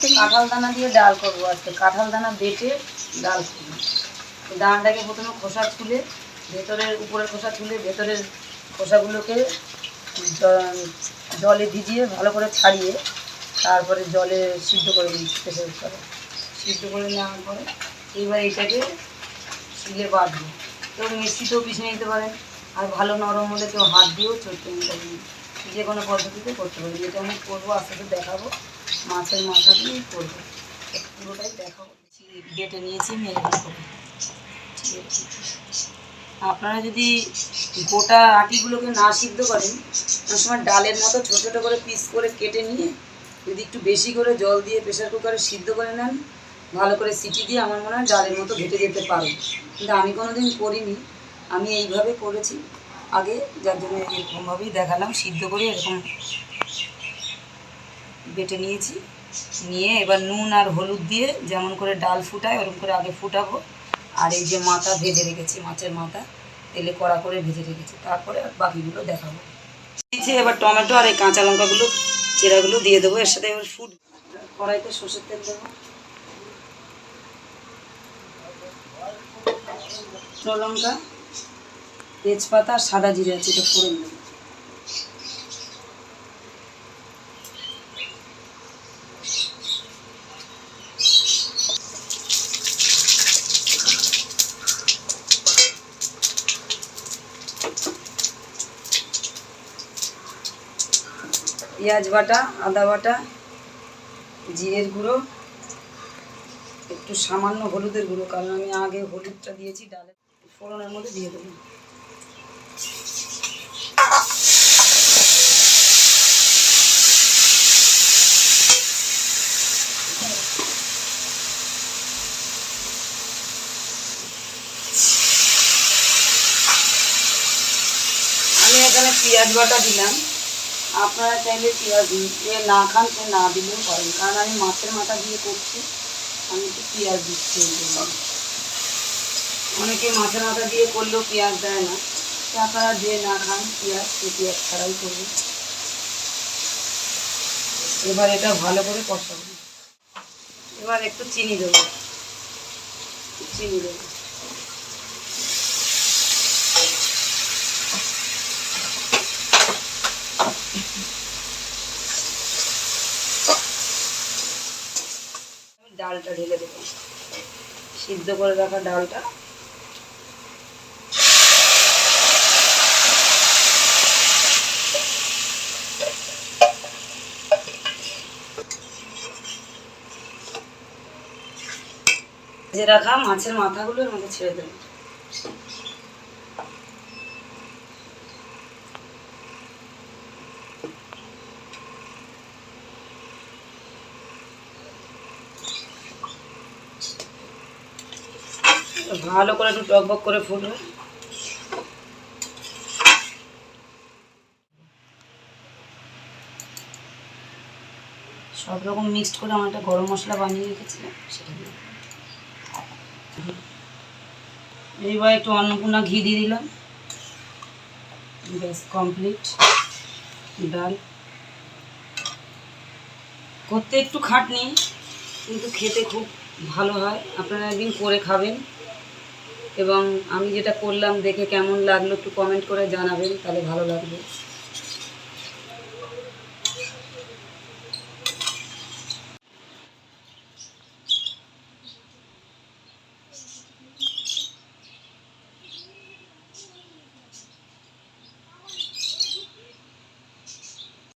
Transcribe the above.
কাঁঠাল দানা দিয়ে ডাল করব আজকে। কাঁঠাল দানা বেটে ডাল করব। দানাটাকে প্রথমে খোসা তুলে, ভেতরের উপরের খোসা তুলে, ভেতরের খোসাগুলোকে জলে ভিজিয়ে ভালো করে ছাড়িয়ে তারপরে জলে সিদ্ধ করে দিচ্ছি প্রেসার কুকারে। সিদ্ধ করে নেওয়ার পরে এইবার এটাকে শিলে বাঁধবো। কেউ মিষ্টিতেও পিছিয়ে নিতে পারেন আর ভালো নরম হলে কেউ হাত দিয়েও চটকে নিতে পারেন যে কোনো পদ্ধতিতে করতে পারি। যেটা আমি করব, আস্তে আস্তে দেখাবো। মাছের মাথা দিয়েই করব। পুরোটাই দেখাবো। বেটে নিয়েছি, মেরে আপনারা যদি গোটা আটিগুলোকে না সিদ্ধ করেন, অনেক সময় ডালের মতো ছোটো ছোটো করে পিস করে কেটে নিয়ে যদি একটু বেশি করে জল দিয়ে প্রেশার কুকারে সিদ্ধ করে নেন, ভালো করে সিটি দিয়ে আমার মনে হয় ডালের মতো ভেটে যেতে পারে কিন্তু আমি কোনো দিন করিনি। আমি এইভাবে করেছি। আগে যার জন্য এরকমভাবেই দেখালাম, সিদ্ধ করে এরকম বেটে নিয়েছি। নিয়ে এবার নুন আর হলুদ দিয়ে যেমন করে ডাল ফুটায় ওরকম করে আগে ফুটাবো। আর এই যে মাথা ভেজে রেখেছি, মাছের মাথা, তেলে কড়া করে ভেজে রেখেছি। তারপরে আর বাকিগুলো দেখাবো। দিয়েছি এবার টমেটো আর এই কাঁচা লঙ্কাগুলো, চেরাগুলো দিয়ে দেবো। এর সাথে এবার ফুট কড়াইতে সর্ষের তেল দেবো। লঙ্কা, তেজপাতা, সাদা জিরে আছে, এটা ফোড়ন দেবো। পেঁয়াজ বাটা, আদা বাটা, জিরের গুঁড়ো, একটু সামান্য হলুদের গুঁড়ো, কারণ আমি আগে হলুদটা দিয়েছি, ডালে ফোড়নের মধ্যে দিয়ে দেবো। আমি এখানে পেঁয়াজ বাটা দিলাম। আপনারা চাইলে পেঁয়াজ যে না খান, সে না দিলেও পারেন কারণ আমি মাছের মাথা দিয়ে করছি, আমি একটু পেঁয়াজ দিচ্ছি জন্য। অনেকে মাছের মাথা দিয়ে করলেও পেঁয়াজ দেয় না। তো আপনারা যে না খান পেঁয়াজ, সে পেঁয়াজ ছাড়াই করবেন। এবার এটা ভালো করে কষাবো। এবার একটু চিনি দেবো। চিনি দেবো। ডালটা ঢেলে দেবো। সিদ্ধ করে রাখা ডালটা। যে রাখা মাছের মাথাগুলো এর মধ্যে ছেড়ে দেবো। ভালো করে একটু টকবক করে ফুটবে সব রকম মিক্সড করে আমার একটা গরম মশলা বানিয়ে রেখেছিলাম, সেটা এইবার একটু অন্নপূর্ণা ঘি দিয়ে দিলাম। ব্যাস কমপ্লিট ডাল। করতে একটু খাটনি, কিন্তু খেতে খুব ভালো হয়। আপনারা একদিন করে খাবেন। এবং আমি যেটা করলাম দেখে কেমন লাগল একটু কমেন্ট করে জানাবেন তাহলে ভালো লাগবে।